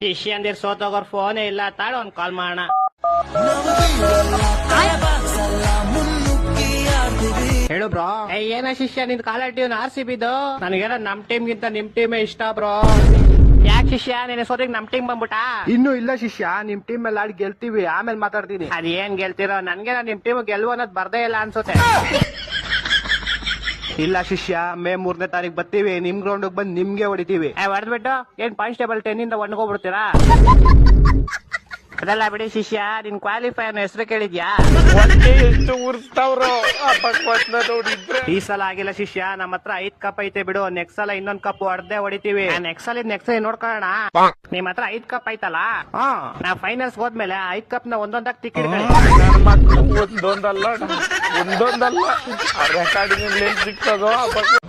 ಶಿಷ್ಯಂದಿರ್ ಸೋತೋಗೋರ್ ಫೋನೇ ಇಲ್ಲ ತಾಳು ಒಂದ್ ಕಾಲ್ ಮಾಡೋಣ ಹೇಳು ಬ್ರೋ. ಏನ ಶಿಷ್ಯ ನಿನ್ ಕಾಲ ಟೀಮ್ ಆರ್ ಸಿ ಬಿದ್ದು ನನಗೇನ ನಮ್ ಟೀಮ್ ಗಿಂತ ನಿಮ್ ಟೀಮೇ ಇಷ್ಟ ಬ್ರೋ. ಯಾಕೆ ಶಿಷ್ಯ ನಿನ್ನ ಸೋದಿಗ್ ನಮ್ ಟೀಮ್ ಬಂದ್ಬಿಟ್ಟ? ಇನ್ನು ಇಲ್ಲ ಶಿಷ್ಯ ನಿಮ್ ಟೀಮ್ ಮೇಲೆ ಆಡಿ ಗೆಲ್ತೀವಿ ಆಮೇಲೆ ಮಾತಾಡ್ತೀನಿ. ಅದೇನ್ ಗೆಲ್ತಿರೋ ನನ್ಗೆ ನಿಮ್ ಟೀಮ್ ಗೆಲ್ವ ಅನ್ನೋದು ಬರ್ದೇ ಇಲ್ಲ ಅನ್ಸುತ್ತೆ. ಇಲ್ಲ ಶಿಷ್ಯ, ಮೇ ಮೂರನೇ ತಾರೀಕು ಬರ್ತೀವಿ, ನಿಮ್ ಗ್ರೌಂಡ್ ಬಂದ್ ನಿಮ್ಗೆ ಹೊಡಿತೀವಿ. ಹೊಡೆದ್ಬಿಟ್ಟು, ಏನ್ ಕಾನ್ಸ್ಟೇಬಲ್ ಟೆನ್ ಇಂದ ಒಣ್ಗೋಗ್ಬಿಡ್ತೀರಾ? ಅದಲ್ಲ ಬಿಡಿ ಶಿಷ್ಯ ನಿನ್ ಕ್ವಾಲಿಫೈ ಅನ್ನೋ ಹೆಸರು ಕೇಳಿದ್ಯಾ? ಎಷ್ಟು ಉರ್ಸ್ತಾವ್ರು ಈ ಸಲ ಆಗಿಲ್ಲ ಶಿಷ್ಯ ನಮ್ಮ ಹತ್ರ ಐದ್ ಕಪ್ ಐತೆ ಬಿಡು ನೆಕ್ಸ್ಟ್ ಸಲ ಇನ್ನೊಂದ್ ಕಪ್ ಹೊಡೆದೇ ಹೊಡಿತೀವಿ. ನೆಕ್ಸ್ಟ್ ಸಲ ನೆಕ್ಸ್ಟ್ ಸಲ ನೋಡ್ಕೊಳ್ಳೋಣ. ನಿಮ್ ಹತ್ರ ಐದ್ ಕಪ್ ಐತಲ್ಲ? ಹಾ. ನಾ ಫೈನಲ್ಸ್ ಹೋದ್ಮೇಲೆ ಐದ್ ಕಪ್ನ ಒಂದೊಂದಾಗಿ ಟಿಕೆಟ್ ಒಂದೊಂದಲ್ಲ ಒಂದೊಂದಲ್ಲ. ರೆಕಾರ್ಡಿಂಗ್ ಸಿಕ್ತದೋ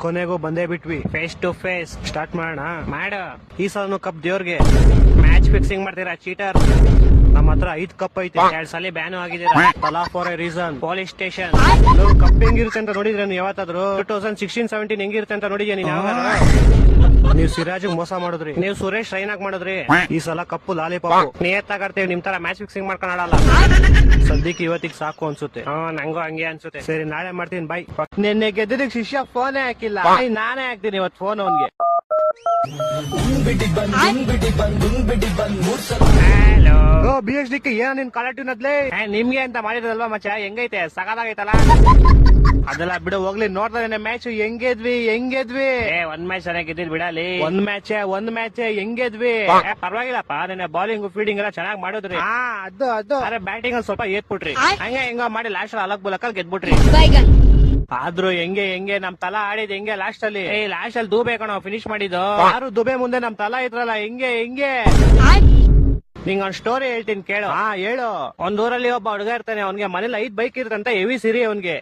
ಕೊನೆಗೂ ಬಂದೇ ಬಿಟ್ವಿ. ಫೇಸ್ ಟು ಫೇಸ್ ಸ್ಟಾರ್ಟ್ ಮಾಡೋಣ. ಮಾಡು. ಈ ಸಲನು ಕಪ್ ದೇವ್ರಿಗೆ. ಮ್ಯಾಚ್ ಫಿಕ್ಸಿಂಗ್ ಮಾಡ್ತೀರಾ ಚೀಟರ್ ನಮ್ಮ ಹತ್ರ ಐದ್ ಕಪ್ ಐತೆ. ಎರಡ್ ಸಲ ಬ್ಯಾನ್ ಆಗಿದ್ದೀರಾ? ತಲಾ for a reason police station cup ಹೆಂಗಿರುತ್ತೆ ಅಂತ ನೋಡಿದ್ರೆ ನೀವು ಯಾವತ್ತಾದ್ರು ಟೂ ತೌಸಂಡ್ ಸಿಕ್ಸ್ಟೀನ್ ಸೆವೆಂಟೀನ್ ಹೆಂಗಿರುತ್ತೆ ಅಂತ ನೋಡಿದ್ಯಾ ನೀನ್ ಯಾವ ನೀವು ಸಿರಾಜ್ ಮೋಸ ಮಾಡಿದ್ರಿ. ನೀವು ಸುರೇಶ್ ರೈನಾಗ್ ಮಾಡಿದ್ರಿ. ಈ ಸಲ ಕಪ್ಪು ಲಾಲಿಪಾಪ್. ನಿಯತ್ತಾಗಿರ್ತೀವಿ ನಿಮ್ ತರ ಮ್ಯಾಚ್ ಫಿಕ್ಸಿಂಗ್ ಮಾಡ್ಕೊಂಡಾಡಲ್ಲ ಸದ್ಯಕ್ಕೆ ಇವತ್ತಿಗೆ ಸಾಕು ಅನ್ಸುತ್ತೆ. ಹಾ ನಂಗೂ ಹಂಗೆ ಅನ್ಸುತ್ತೆ. ಸರಿ ನಾಳೆ ಮಾಡ್ತೀನಿ. ಬೈ ನಿನ್ನೆ ಗೆದ್ದಿದ್ದಕ್ಕೆ ಶಿಷ್ಯ ಫೋನೇ ಹಾಕಿಲ್ಲ. ನಾನೇ ಹಾಕ್ತೀನಿ ಇವತ್ತು ಫೋನ್ ಅವನ್ಗೆ. ಹಲೋ ಬಿ ಎಚ್ ಡಿ ಏನ ನಿನ್ ಕಾಲಟಿವ್ ನದ್ಲೇ? ನಿಮ್ಗೆ ಅಂತ ಮಾಡಿದ್ರಲ್ವಾ ಮಚ್ಚ? ಹೆಂಗೈತೆ? ಸಗದಾಗೈತಲ್ಲ ಅದೆಲ್ಲ ಬಿಡು ಹೋಗ್ಲಿ ನೋಡ್ತಾ ಮ್ಯಾಚ್ ಹೆಂಗೆದ್ವಿ ಹೆಂಗೆದ್ವಿ? ಏ ಒಂದ್ ಮ್ಯಾಚ್ ಚೆನ್ನಾಗಿ ಗೆದ್ದಿದ್ ಬಿಡಲಿ ಒಂದ್ ಮ್ಯಾಚ್ ಒಂದ್ ಮ್ಯಾಚ್ ಹೆಂಗೆದ್ವಿ? ಏ, ಪರವಾಗಿಲ್ಲಪ್ಪ ನಿನ್ನೆ ಬಾಲಿಂಗ್ ಫೀಲ್ಡಿಂಗ್ ಎಲ್ಲ ಚೆನ್ನಾಗಿ ಮಾಡಿದ್ರಿ. ಹಾ ಅದು ಅದು. ಅರೆ ಬ್ಯಾಟಿಂಗ್ ಅಲ್ಲಿ ಸ್ವಲ್ಪ ಏತ್ಬಿಟ್ರಿ ಹಂಗೆ ಹೆಂಗ ಮಾಡಿ ಲಾಸ್ಟ್ ಅಲಕ್ ಬುಲಕ್ ಗೆದ್ಬಿಟ್ರಿ. ಆದ್ರೂ ಹೆಂಗೆ ಹೆಂಗೆ ನಮ್ ತಲಾ ಆಡಿದ್ ಹೆಂಗೆ ಲಾಸ್ಟ್ ಅಲ್ಲಿ? ಏ ಲಾಸ್ಟ್ ಅಲ್ಲಿ ದೂಬೆ ಕಣ ಫಿನಿಶ್ ಮಾಡಿದ್ದು. ಯಾರು ದುಬೆ ಮುಂದೆ ನಮ್ ತಲಾ ಇದ್ರಲ್ಲ ಹೆಂಗೆ ಹೆಂಗೆ? ನಿಂಗ್ ಒಂದ್ ಸ್ಟೋರಿ ಹೇಳ್ತೀನಿ ಕೇಳು. ಹಾ ಹೇಳು. ಒಂದ್ ಊರಲ್ಲಿ ಒಬ್ಬ ಹುಡುಗ ಇರ್ತಾನೆ ಅವ್ನಿಗೆ ಮನೇಲಿ ಐದ್ ಬೈಕ್ ಇರ್ತಂತ ಹೆವಿ ಸಿರಿ ಅವ್ನಿಗೆ.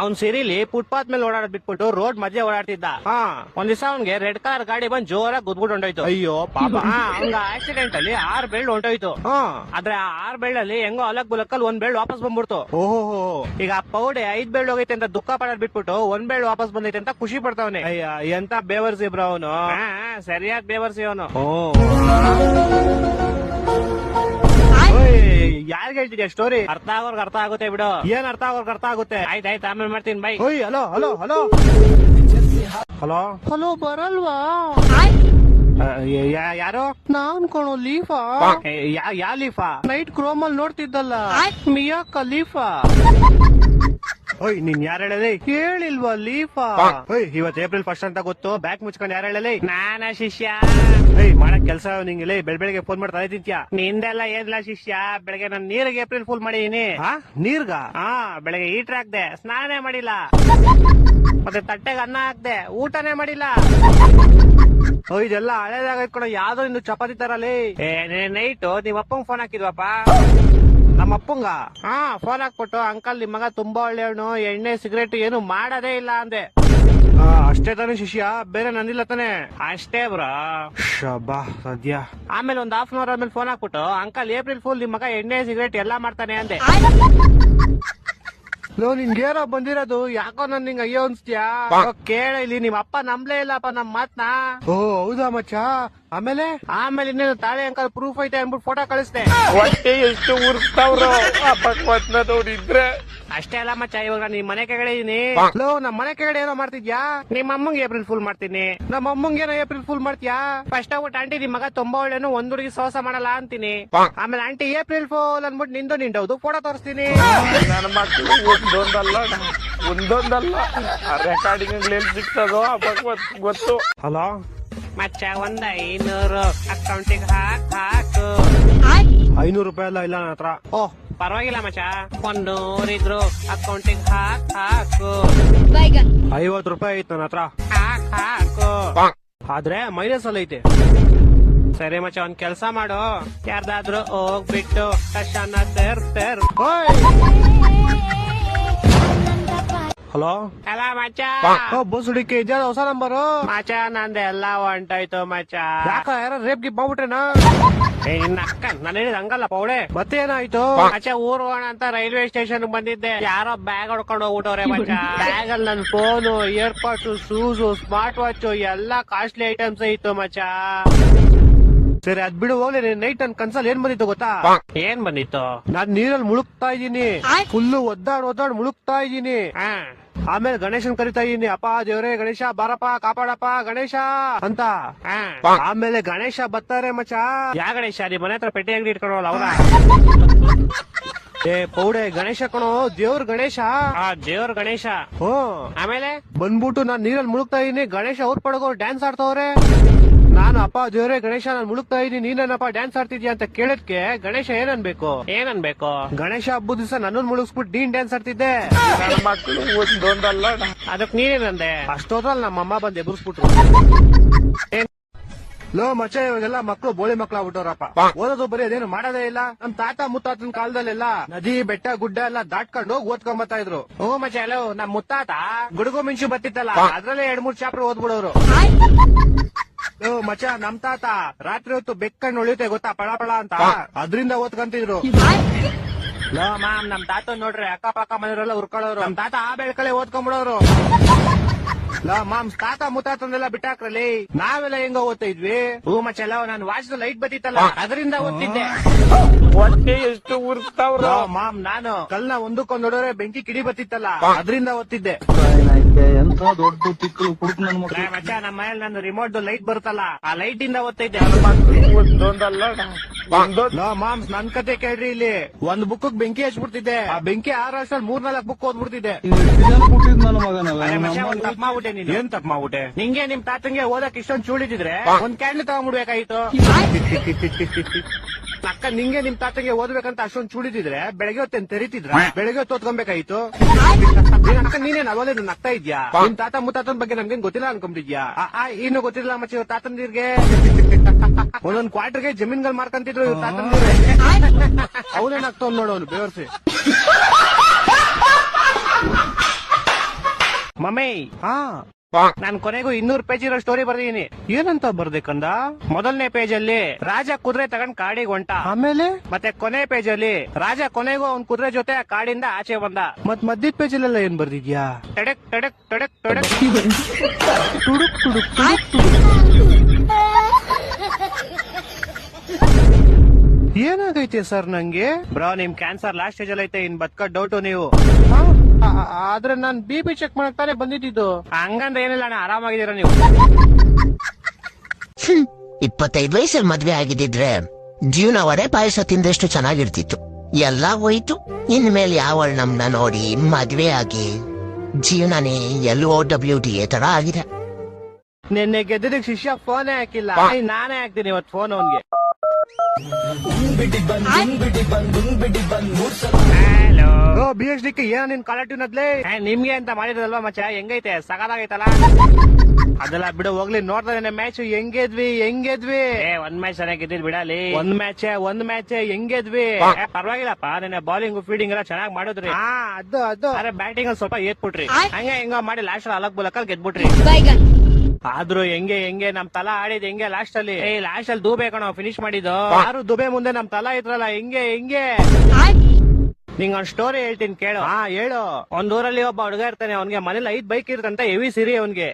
ಅವ್ನ್ ಸಿರಿಲಿ ಫುಟ್ಪಾತ್ ಮೇಲೆ ಓಡಾಡ್ ಬಿಟ್ಬಿಟ್ಟು ರೋಡ್ ಮಧ್ಯೆ ಓಡಾಡ್ತಿದ್ದ. ಹಾ. ಒಂದ್ ದಿವಸ ಅವ್ನಿಗೆ ರೆಡ್ ಕಲರ್ ಗಾಡಿ ಬಂದ್ ಜೋರಾಗಿ ಗುದ್ಬಿಟ್ಟು ಹೊಂಟೋಯ್ತು ಅಯ್ಯೋ ಪಾಪ. ಅವ್ನ ಆಕ್ಸಿಡೆಂಟ್ ಅಲ್ಲಿ ಆರ್ ಬೆಳ್ ಹೊಂಟೋಯ್ತು ಹಾ. ಆದ್ರೆ ಆ ಆರ್ ಬೆಳ್ಳಲ್ಲಿ ಹೆಂಗೋ ಅಲಕ್ ಬುಲಕ್ಕಲ್ಲಿ ಒಂದ್ ಬೆಳ್ ವಾಪಸ್ ಬಂದ್ಬಿಡ್ತು. ಓಹೋ ಈಗ ಆ ಪೌಡೆ ಐದ್ ಬೆಳ್ ಹೋಗೈತೆ ಅಂತ ದುಃಖ ಪಡೋದ್ ಬಿಟ್ಬಿಟ್ಟು ಒಂದ್ ಬೆಳ್ ವಾಪಸ್ ಬಂದೈತೆ ಅಂತ ಖುಷಿ ಪಡ್ತಾವನೆ. ಅಯ್ಯ ಎಂತ ಬೇವರ್ಸಿ ಬ್ರ ಅವನು. ಸರಿಯಾದ ಬೇವರ್ಸಿ ಅವನು. ಯಾರಿಗೆ ಹೇಳ್ತಿದ್ಯಾ ಸ್ಟೋರಿ ಅರ್ಥ ಆಗೋರ್ಗ್ ಅರ್ಥ ಆಗುತ್ತೆ ಬಿಡು. ಏನ್ ಅರ್ಥ ಆಗೋರ್ಗ್ ಅರ್ಥ ಆಗುತ್ತೆ? ಆಯ್ತ್ ಆಯ್ತು ಆಮೇಲೆ ಮಾಡ್ತೀನಿ ಬೈ ಓಯ್ hello hello hello. Hello? Hello ಬರಲ್ವಾ? ಯಾರು? ನಾನ್ ಕಣೋ ಲೀಫಾ. ಯಾ- ಯಾ ಲೀಫಾ? ನೈಟ್ ಕ್ರೋಮ್ ಅಲ್ಲಿ ನೋಡ್ತಿದ್ದಲ್ಲ. ಮಿಯಾ ಖಲೀಫಾ ಓಯ್ ನೀನ್ ಯಾರು ಹೇಳಲಿ ಕೇಳಿಲ್ವಾ ಲೀಫಾ? ಓಯ್ ಇವತ್ ಏಪ್ರಿಲ್ ಫಸ್ಟ್ ಅಂತ ಗೊತ್ತು. ಬ್ಯಾಕ್ ಮುಚ್ಕೊಂಡು ಯಾರು ಹೇಳಲಿ ನಾನ ಶಿಷ್ಯ. ಏಯ್ ಮಾಡಕ್ ಕೆಲಸ ನಿಂಗೆ ಬೆಳ್ ಬೆಳಿಗ್ಗೆ ಫೋನ್ ಮಾಡ್ತಾ ತಿಂತ್ಯಾ ನಿಂದೆಲ್ಲ ಏನಿಲ್ಲ ಶಿಷ್ಯ? ಬೆಳಗ್ಗೆ ನಾನು ನೀರಿಗೆ ಏಪ್ರಿಲ್ ಫುಲ್ ಮಾಡಿದೀನಿ ಹಾ? ನೀರ್ಗ? ಹಾ ಬೆಳಗ್ಗೆ ಈಟ್ರ್ ಹಾಕ್ದೆ. ಸ್ನಾನೇ ಮಾಡಿಲ್ಲ. ಮತ್ತೆ ತಟ್ಟೆಗೆ ಅನ್ನ ಹಾಕ್ದೆ. ಊಟನೇ ಮಾಡಿಲ್ಲ. ಓ ಇದೆಲ್ಲ ಹಳೇದಾಗ ಇಟ್ಕೊಂಡು ಯಾವ್ದೋ ಇನ್ನು ಚಪಾತಿ ತರಲಿ. ನೈಟ್ ನಿಮ್ಮ ಅಪ್ಪಂಗ್ ಫೋನ್ ಹಾಕಿದ್ವಪ್ಪ. ನಮ್ಮ ಅಪ್ಪಂಗ ಹಾ ಫೋನ್ ಹಾಕ್ಬಿಟ್ಟು ಅಂಕಲ್ ನಿಮ್ ಮಗ ತುಂಬಾ ಒಳ್ಳೆಯವನು ಎಣ್ಣೆ ಸಿಗರೇಟ್ ಏನು ಮಾಡೋದೇ ಇಲ್ಲ ಅಂದೆ. ಆ, ಅಷ್ಟೇ ತಾನೇ ಶಿಷ್ಯ ಬೇರೆ ನಂದಿಲ್ಲ ತಾನೆ. ಅಷ್ಟೇ ಬ್ರಾ. ಶಬಾ ಸದ್ಯ. ಆಮೇಲೆ ಒಂದ್ ಹಾಫ್ ಅನ್ ಅವರ್ ಆದ್ಮೇಲೆ ಫೋನ್ ಹಾಕ್ಬಿಟ್ಟು ಅಂಕಲ್ ಏಪ್ರಿಲ್ ಫುಲ್ ನಿಮ್ ಮಗ ಎಣ್ಣೆ ಸಿಗರೇಟ್ ಎಲ್ಲಾ ಮಾಡ್ತಾನೆ ಅಂದೆ. ಲೋ ನಿನ್ಗೇನೋ ಬಂದಿರೋದು ಯಾಕೋ ನನ್ ನಿಂಗೆ ಅಯ್ಯೋ ಅನ್ಸ್ತ್ಯಾ? ಕೇಳ ಇಲ್ಲಿ ನಿಮ್ ಅಪ್ಪ ನಂಬ್ಲೇ ಇಲ್ಲಪ್ಪ ನಮ್ ಮಾತ್ನ. ಓ ಹೌದಾ ಮಚ್ಚ? ಆಮೇಲೆ? ಆಮೇಲೆ ಇನ್ನೇನು ತಾಳೆ ಅಂಕಲ್ ಪ್ರೂಫ್ ಐತೆ ಅಂದ್ಬಿಟ್ಟು ಫೋಟೋ ಕಳಿಸ್ದೆ. ಹೊಟ್ಟೆ ಎಷ್ಟು ಊರ್ತಾವ್ರ ಅಪ್ಪ ಮತ್ನದವ್ರು ನೋಡಿದ್ರೆ ಅಷ್ಟೇ ಅಲ್ಲ ಮಚ್ಚ ಇವಾಗ ನಾನು ನಿಮ್ ಮನೆ ಕೆಳಗಡೆ ಇದೀನಿ. ಲೋ ನಮ್ ಮನೆ ಕೆಳಗಡೆ ಏನೋ ಮಾಡ್ತಿದ್ಯಾ? ನಿಮ್ ಅಮ್ಮಂಗೆ ಏಪ್ರಿಲ್ ಫುಲ್ ಮಾಡ್ತೀನಿ. ನಮ್ಮ ಅಮ್ಮಂಗೇನೋ ಏಪ್ರಿಲ್ ಫುಲ್ ಮಾಡ್ತೀಯಾ? ಫಸ್ಟ್ ಆಗ್ಬಿಟ್ಟು ಆಂಟಿ ನಿಮ್ ಮಗ ತುಂಬಾ ಒಳ್ಳೆನು ಒಂದುರಿಗೆ ಹುಡುಗಿ ಸೋಸ ಮಾಡಲ್ಲ ಅಂತೀನಿ. ಆಮೇಲೆ ಆಂಟಿ ಏಪ್ರಿಲ್ ಫುಲ್ ಅನ್ಬಿಟ್ಟು ನಿಂದು ನಿಂಡೌದು ಫೋಟೋ ತೋರಿಸ್ತೀನಿ. ಒಂದೊಂದಲ್ಲ ಒಂದೊಂದಲ್ಲ. ರೆಕಾರ್ಡಿಂಗ್ ಏನ್ ಸಿಗ್ತದೋ ಗೊತ್ತು. ಹಲೋ? ಮಚ್ಚ ಒಂದ್ ಐನೂರು ಅಕೌಂಟಿಗೆ ಹಾಕ್ ಹಾಕು. ಐನೂರು ರೂಪಾಯಿ ಎಲ್ಲ ಇಲ್ಲ ನನ್ನ ಹತ್ರ. ಓ ಪರವಾಗಿಲ್ಲ ಮಚ್ಚಾ. ಒಂದ್ ನೂರಿದ್ರು ಅಕೌಂಟಿಗೆ ಹಾಕ್. ಹಾಕು ಐವತ್ತು ರೂಪಾಯಿ ಐತ್ ನನ್ನ ಹತ್ರ. ಹಾಕ್ ಹಾಕು. ಆದ್ರೆ ಮೈನಸ್ ಅಲ್ಲಿ ಐತೆ. ಸರಿ ಮಚ ಒಂದ್ ಕೆಲ್ಸ ಮಾಡು. ಯಾರ್ದಾದ್ರೂ ಹೋಗ್ಬಿಟ್ಟು ಕಷ್ಟ ತೆರ್ ತೆರ್ ಹಲೋ? ಅಲ್ಲ ಮಚ್ಚ. ಬಸ್ ಹುಡುಕಿ ಇದ್ಯಾ? ಹೊಸ ನಂಬರು? ಮಚ್ಚ ನಂದೆಲ್ಲ ಹೊಂಟೋಯ್ತು ಮಚ್ಚ. ಯಾಕ ಯಾರ ರೇಪ್ ಗಿಪ್ ಏ, ನಿನ್ನ ಅಕ್ಕ ನಾನು ಹೇಳಿದ ಹಂಗಲ್ಲ ಪೌಡೆ. ಮತ್ತೆ ಏನಾಯ್ತು ಮಚ್ಚ ಊರ್ ಹೋಗೋಣ ಅಂತ ರೈಲ್ವೆ ಸ್ಟೇಷನ್ ಬಂದಿದ್ದೆ. ಯಾರೋ ಬ್ಯಾಗ್ ಹೊಡ್ಕೊಂಡು ಹೋಗ್ಬಿಟ್ಟವ್ರೆ ಮಚ್ಚ. ಬ್ಯಾಗ್ ಅಲ್ಲಿ ನನ್ phone earpods shoes smart watch ಎಲ್ಲಾ ಕಾಸ್ಟ್ಲಿ ಐಟಮ್ಸ್ ಇತ್ತು ಮಚ್ಚ. ಸರಿ ಅದ್ ಬಿಡು ಹೋಗ್ಲಿ ನೈಟ್ ನನ್ ಕನ್ಸಲ್ ಏನ್ ಬಂದಿತ್ತು ಗೊತ್ತಾ? ಏನ್ ಬಂದಿತ್ತು? ನಾನ್ ನೀರಲ್ಲಿ ಮುಳುಗ್ತಾ ಇದೀನಿ ಫುಲ್ಲು ಒದ್ದಾಡ್ ಒದ್ದಾಡ್ ಮುಳುಗ್ತಾ ಇದೀನಿ ಆಮೇಲೆ ಗಣೇಶನ್ ಕರಿತಾ ಇದೀನಿ ಅಪ್ಪ ದೇವ್ರೇ ಗಣೇಶ ಬಾರಪ್ಪ ಕಾಪಾಡಪ್ಪ ಗಣೇಶ ಅಂತ. ಆಮೇಲೆ ಗಣೇಶ ಬತ್ತಾರೆ ಮಚ ಯಾ ಗಣೇಶ? ನೀ ಮನೆ ಹತ್ರ ಪೆಟ್ಟಿ ಅಂಗಡಿ ಇಟ್ಕೊಂಡವಲ್ಲ ಅವ್ರ ಏ ಪೌಡೆ ಗಣೇಶ ಕಣೋ ದೇವ್ರ ಗಣೇಶ. ಆ ದೇವ್ರ ಗಣೇಶ. ಹ್ಮ್. ಆಮೇಲೆ? ಬಂದ್ಬಿಟ್ಟು ನಾನ್ ನೀರಲ್ಲಿ ಮುಳುಗ್ತಾ ಇದೀನಿ ಗಣೇಶ ಅವ್ರ ಪಡಗೋ ಡ್ಯಾನ್ಸ್ ಆಡ್ತಾವ್ರೆ. ನಾನು ಅಪ್ಪ ದೇವ್ರೆ ಗಣೇಶ ನಾನು ಮುಳುಗ್ತಾ ಇದೀನಿ ನೀನೇನಪ್ಪ ಡ್ಯಾನ್ಸ್ ಆಡ್ತಿದ್ಯಾ ಅಂತ ಕೇಳಕ್ಕೆ ಗಣೇಶ ಏನನ್ಬೇಕು? ಏನನ್ಬೇಕು? ಗಣೇಶ ಹಬ್ಬದ ದಿವಸ ನನ್ನನ್ ಮುಳುಗಿಸ್ಬಿಟ್ಟು ನೀನ್ ಡ್ಯಾನ್ಸ್ ಆಡ್ತಿದ್ದೆ. ಮಕ್ಕಳು ಒಂದೊಂದಲ್ಲ ಅದಕ್ ನೀನೇನಂದೆ? ಅಷ್ಟೋದ್ರಲ್ಲಿ ನಮ್ಮ ಅಮ್ಮ ಬಂದ್ ಎಬ್ರಿಸ್ಬಿಟ್ರು ಲೋ ಮಚ್ಚ ಇವಾಗೆಲ್ಲ ಮಕ್ಕಳು ಬೋಳಿ ಮಕ್ಳು ಆಗ್ಬಿಟ್ಟವ್ರಪ್ಪ ಓದೋದು ಬರೀ ಅದೇನು ಮಾಡೋದೇ ಇಲ್ಲ. ನಮ್ ತಾತ ಮುತ್ತಾತನ ಕಾಲದಲ್ಲೆಲ್ಲ ನದಿ ಬೆಟ್ಟ ಗುಡ್ಡ ಎಲ್ಲ ದಾಟ್ಕೊಂಡು ಹೋಗಿ ಓದ್ಕೊಂಬತ್ತಾ ಇದ್ರು. ಹ್ಞೂ ಮಚ್ಚ ಹಲೋ ನಮ್ ಮುತ್ತಾತ ಗುಡುಗು ಮಿಂಚು ಬತ್ತಿತ್ತಲ್ಲ ಅದ್ರಲ್ಲೇ ಎರಡ್ ಮೂರ್ ಚಾಪ್ಟರ್ ಓದ್ಬಿಡೋರು. ಲೋ ಮಚ್ಚ ನಮ್ ತಾತ. ರಾತ್ರಿ ಹೊತ್ತು ಬೆಕ್ಕಣ್ಣು ಉಳಿಯುತ್ತೆ ಗೊತ್ತಾ? ಪಳ ಪಳ ಅಂತ. ಅದ್ರಿಂದ ಓದ್ಕಂತಿದ್ರು. ಲೋ ಮಾಮ್ ನಮ್ ತಾತ ನೋಡ್ರಿ ಅಕ್ಕ ಪಕ್ಕ ಮನೆಯವರೆಲ್ಲ ಉರ್ಕೊಳ್ಳೋರು. ನಮ್ ತಾತ ಆ ಬೆಳ್ಕಳೆ ಓದ್ಕೊಂಡ್ಬಿಡೋರು ಮಾಮ್ಸ್ ತಾತ ತಂದೆಲ್ಲ ಬಿಟ್ಟಾಕ್ರಲ್ಲಿ ನಾವೆಲ್ಲ ಹೆಂಗ ಓದ್ತಾ ಇದ್ವಿ ಹೂ ಮಚ್ಚ ನಾನ್ ವಾಚ್ ಲೈಟ್ ಬತ್ತಿತ್ತಲ್ಲ ಅದರಿಂದ ಓದ್ತಿದ್ದೆ. ಹೊಟ್ಟೆ ಎಷ್ಟು ಉರ್ತಾವ್ರ? ಮಾಮ್ ನಾನು ಕಲ್ನ ಒಂದಕ್ಕೊಂದ್ ನೋಡೋರೆ ಬೆಂಕಿ ಕಿಡಿ ಬತ್ತಿತ್ತಲ್ಲ ಅದರಿಂದ ಓದ್ತಿದ್ದೆ. ಎಂತ ದೊಡ್ಡ ತಿಕ್ಕಲು ಕುಡುಕ್ ನನ್ ಮಚ್ಚ ನಮ್ಮ ಮನೇಲಿ ನಂದು ರಿಮೋಟ್ ಲೈಟ್ ಬರುತ್ತಲ್ಲ ಆ ಲೈಟ್ ಇಂದ ಓದ್ತೈತೆ ಒಂದೊಂದಲ್ಲ. ಮಾಮ್ಸ್ ನನ್ ಕತೆ ಕೇಳ್ರಿ ಇಲ್ಲಿ. ಒಂದ್ ಬುಕ್ ಬೆಂಕಿ ಹಚ್ಬಿಡ್ತಿದ್ದೆ. ಆ ಬೆಂಕಿ ಆರ್ ವರ್ಷ ಮೂರ್ ನಾಲ್ಕು ಬುಕ್ ಓದ್ಬಿಡ್ತಿದ್ದೆ. ನನ್ನ ಮಗನಲ್ಲ ಅರೆ ಮಚ್ಚ ಒಂದ್ ತಪ್ಪ್ ಮಾಡ್ಬಿಟ್ಟೆ ನೀನು. ಏನ್ ತಪ್ಪ ಮಾಡ್ಬಿಟ್ಟೆ? ನಿಂಗೆ ನಿಮ್ ತಾತಂಗೆ ಓದಕ್ ಇಷ್ಟೊಂದ್ ಚೂಳಿದಿದ್ರೆ ಒಂದ್ ಕ್ಯಾಂಡ್ಲ್ ತಗೊಂಡ್ಬಿಡ್ಬೇಕಾಯ್ತು ಅಕ್ಕ ನಿಂಗೆ ನಿಮ್ ತಾತಂಗೆ ಓದ್ಬೇಕಂತ ಅಷ್ಟೊಂದ್ ಚೂಡಿದಿದ್ರೆ ಬೆಳಗ್ಗೆ ಹೊತ್ತೇನ್ ತೆರಿತಿದ್ರ? ಬೆಳಗ್ಗೆ ಹೊತ್ತು ಓದ್ಕೊಬೇಕಾಯ್ತು? ನೀನ್ ಅಕ್ಕ ನೀನೇನ್ ಅವಲೇ ನಗ್ತಾ ಇದ್ಯಾ? ನಿಮ್ ತಾತ ಮುತ್ತಾತನ್ ಬಗ್ಗೆ ನಮ್ಗೇನ್ ಗೊತ್ತಿಲ್ಲ ಅನ್ಕೊಂಡಿದ್ಯಾ ಆ, ಆ, ಇನ್ನು ಗೊತ್ತಿಲ್ಲ ಮತ್ತೆ ಇವ್ರ ತಾತಂದಿರ್ಗೆ. ಒಂದೊಂದ್ ಕ್ವಾರ್ಟರ್ಗೆ ಜಮೀನ್ಗಳು ಮಾರ್ಕಂತಿದ್ರು ಇವ್ರ ತಾತಂದಿರ್ಗೆ. ಅವನೇನ್ ಆಗ್ತಾವ್ ನೋಡು ಅವ್ನು ಬೇವರ್ಸಿ. ಮಮ್ಮಿ. ಹಾ. ನಾನ್ ಕೊನೆಗೂ ಇನ್ನೂರು ಪೇಜ್ ಇರೋ ಸ್ಟೋರಿ ಬರ್ದೀನಿ ಏನಂತ ಬರ್ದೇಕಂದ ಮೊದಲನೇ ಪೇಜ್ ಅಲ್ಲಿ ರಾಜ ಕುದುರೆ ತಗೊಂಡ್ ಕಾಡಿಗೆ ಹೊಂಟ. ಆಮೇಲೆ? ಮತ್ತೆ ಕೊನೆ ಪೇಜ್ ಅಲ್ಲಿ ರಾಜ ಕೊನೆಗೂ ಅವ್ನ್ ಕುದುರೆ ಜೊತೆ ಆ ಕಾಡಿಂದ ಆಚೆ ಬಂದ. ಮತ್ ಮಧ್ಯದ ಪೇಜಲ್ಲೆಲ್ಲ ಏನ್ ಬರ್ದಿದ್ಯಾ? ಟಡಕ್ ಟಡಕ್ ಟಡಕ್ ಟಡಕ್. ತುಡುಕ್ ತುಡುಕ್ ತುಡುಕ್ ತುಡುಕ್ ಏನಾಗೈತೆ ಸರ್ ನಂಗೆ? ಬ್ರೋ ನಿಮ್ ಕ್ಯಾನ್ಸರ್ ಲಾಸ್ಟ್ ಸ್ಟೇಜ್ ಅಲ್ಲಿ ಐತೆ ಇನ್ ಬದ್ಕ ಡೌಟು ನೀವು. ಆದ್ರೆ ನಾನ್ ಬಿ ಪಿ ಚೆಕ್ ಮಾಡಕ್ ತಾನೇ ಬಂದಿದ್ದು ಹಂಗಂದ್ರೆ ಏನಿಲ್ಲ ಅಣ್ಣ ಆರಾಮಾಗಿದ್ದೀರ ನೀವು. ಇಪ್ಪತ್ತೈದು ವಯಸ್ಸಲ್ಲಿ ಮದ್ವೆ ಆಗಿದ್ದಿದ್ರೆ ಜೀವನವರೇ ಪಾಯಸ ತಿಂದಷ್ಟು ಚೆನ್ನಾಗಿರ್ತಿತ್ತು. ಎಲ್ಲ ಹೋಯ್ತು. ಇನ್ಮೇಲೆ ಯಾವಳ ನಮ್ನ ನೋಡಿ ಮದ್ವೆ ಆಗಿ ಜೀವನನೇ L O W D A ತರ ಆಗಿದೆ. ನಿನ್ನೆ ಗೆದ್ದಿದ್ದಕ್ಕೆ ಶಿಷ್ಯ ಫೋನೇ ಹಾಕಿಲ್ಲ. ಐ, ನಾನೇ ಹಾಕ್ತೀನಿ ಇವತ್ತು ಫೋನ್ ಅವನ್ಗೆ. ಹಲೋ ಬಿ ಎಚ್ ಡಿ ಏನ ನಿನ್ ಕಾಲಟಿವ್ ನದ್ಲೇ? ನಿಮ್ಗೆ ಅಂತ ಮಾಡಿದ್ರಲ್ವಾ ಮಚ್ಚ? ಹೆಂಗೈತೆ? ಸಗದಾಗೈತಲ್ಲ ಅದೆಲ್ಲ ಬಿಡು ಹೋಗ್ಲಿ ನೋಡ್ತಾನೆ ಮ್ಯಾಚ್ ಹೆಂಗೆದ್ವಿ ಹೆಂಗೆದ್ವಿ? ಏ ಒಂದ್ ಮ್ಯಾಚ್ ಚೆನ್ನಾಗಿ ಗೆದ್ದಿದ್ ಬಿಡಲಿ ಒಂದ್ ಮ್ಯಾಚ್ ಒಂದ್ ಮ್ಯಾಚ್ ಹೆಂಗೆದ್ವಿ? ಏ, ಪರವಾಗಿಲ್ಲಪ್ಪ ನಿನ್ನೆ ಬೌಲಿಂಗ್ ಫೀಲ್ಡಿಂಗ್ ಎಲ್ಲ ಚೆನ್ನಾಗಿ ಮಾಡಿದ್ರಿ. ಹಾ ಅದು ಅದು. ಅರೆ ಬ್ಯಾಟಿಂಗ್ ಅಲ್ಲಿ ಸ್ವಲ್ಪ ಏತ್ಬಿಟ್ರಿ ಹಂಗೆ ಹೆಂಗ ಮಾಡಿ ಲಾಸ್ಟ್ ಅಲಗ್ ಬುಲಕಲ್ ಗೆದ್ಬಿಟ್ರಿ. ಆದ್ರೂ ಹೆಂಗೆ ಹೆಂಗೆ ನಮ್ ತಲಾ ಆಡಿದ್ ಹೆಂಗೆ ಲಾಸ್ಟ್ ಅಲ್ಲಿ? ಏ ಲಾಸ್ಟ್ ಅಲ್ಲಿ ದೂಬೆ ಕಣ ಫಿನಿಶ್ ಮಾಡಿದ್ದು. ಯಾರು ದುಬೆ ಮುಂದೆ ನಮ್ ತಲಾ ಇದ್ರಲ್ಲ ಹೆಂಗೆ ಹೆಂಗೆ? ನಿಂಗ್ ಒಂದ್ ಸ್ಟೋರಿ ಹೇಳ್ತೀನಿ ಕೇಳು. ಹಾ ಹೇಳು. ಒಂದ್ ಊರಲ್ಲಿ ಒಬ್ಬ ಹುಡುಗ ಇರ್ತಾನೆ ಅವ್ನಿಗೆ ಮನೇಲಿ ಐದ್ ಬೈಕ್ ಇರ್ತಂತ ಹೆವಿ ಸಿರಿ ಅವ್ನಿಗೆ.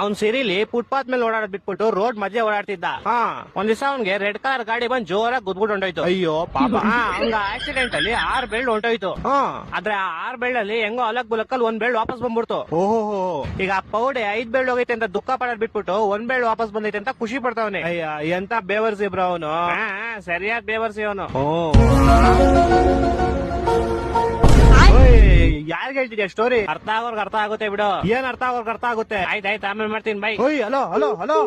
ಅವ್ನ್ ಸಿರಿಲಿ ಫುಟ್ಪಾತ್ ಮೇಲೆ ಓಡಾಡ್ ಬಿಟ್ಬಿಟ್ಟು ರೋಡ್ ಮಧ್ಯೆ ಓಡಾಡ್ತಿದ್ದ. ಹಾ. ಒಂದ್ ದಿವಸ ಅವ್ನಿಗೆ ರೆಡ್ ಕಲರ್ ಗಾಡಿ ಬಂದ್ ಜೋರಾಗಿ ಗುದ್ಬಿಟ್ಟು ಹೊಂಟೋಯ್ತು ಅಯ್ಯೋ ಪಾಪ. ಅವ್ನ ಆಕ್ಸಿಡೆಂಟ್ ಅಲ್ಲಿ ಆರ್ ಬೆಲ್ಡ್ ಹೊಂಟೋಯ್ತು. ಹಾ. ಆದ್ರೆ ಆ ಆರ್ ಬೆಲ್ಟ್ ಅಲ್ಲಿ ಹೆಂಗೋ ಅಲಕ್ ಬುಲಕ್ಕಲ್ ಒಂದ್ ಬೆಲ್ಡ್ ವಾಪಸ್ ಬಂದ್ಬಿಡ್ತು. ಓಹೋ ಈಗ ಆ ಪೌಡೆ ಐದ್ ಬೆಲ್ಡ್ ಹೋಗೈತೆ ಅಂತ ದುಃಖ ಪಡೋದ್ ಬಿಟ್ಬಿಟ್ಟು ಒಂದ್ ಬೆಲ್ಡ್ ವಾಪಸ್ ಬಂದೈತೆ ಅಂತ ಖುಷಿ ಪಡ್ತಾವನೆ. ಅಯ್ಯ ಎಂತ ಬೇವರ್ಸಿ ಬ್ರೋ ಅವನು. ಸರಿಯಾದ ಬೇವರ್ಸಿ ಅವನು. ಯಾರ್ಗೆ ಹೇಳ್ತಿದ್ಯಾ ಸ್ಟೋರಿ ಅರ್ಥ ಆಗೋರ್ಗ್ ಅರ್ಥ ಆಗುತ್ತೆ ಬಿಡು. ಏನ್ ಅರ್ಥ ಆಗೋರ್ಗ್ ಅರ್ಥ ಆಗುತ್ತೆ? ಆಯ್ತಾಯ್ತು ಆಮೇಲೆ ಮಾಡ್ತೀನಿ ಬೈ ಓಯ್ ಹಲೋ ಹಲೋ ಹಲೋ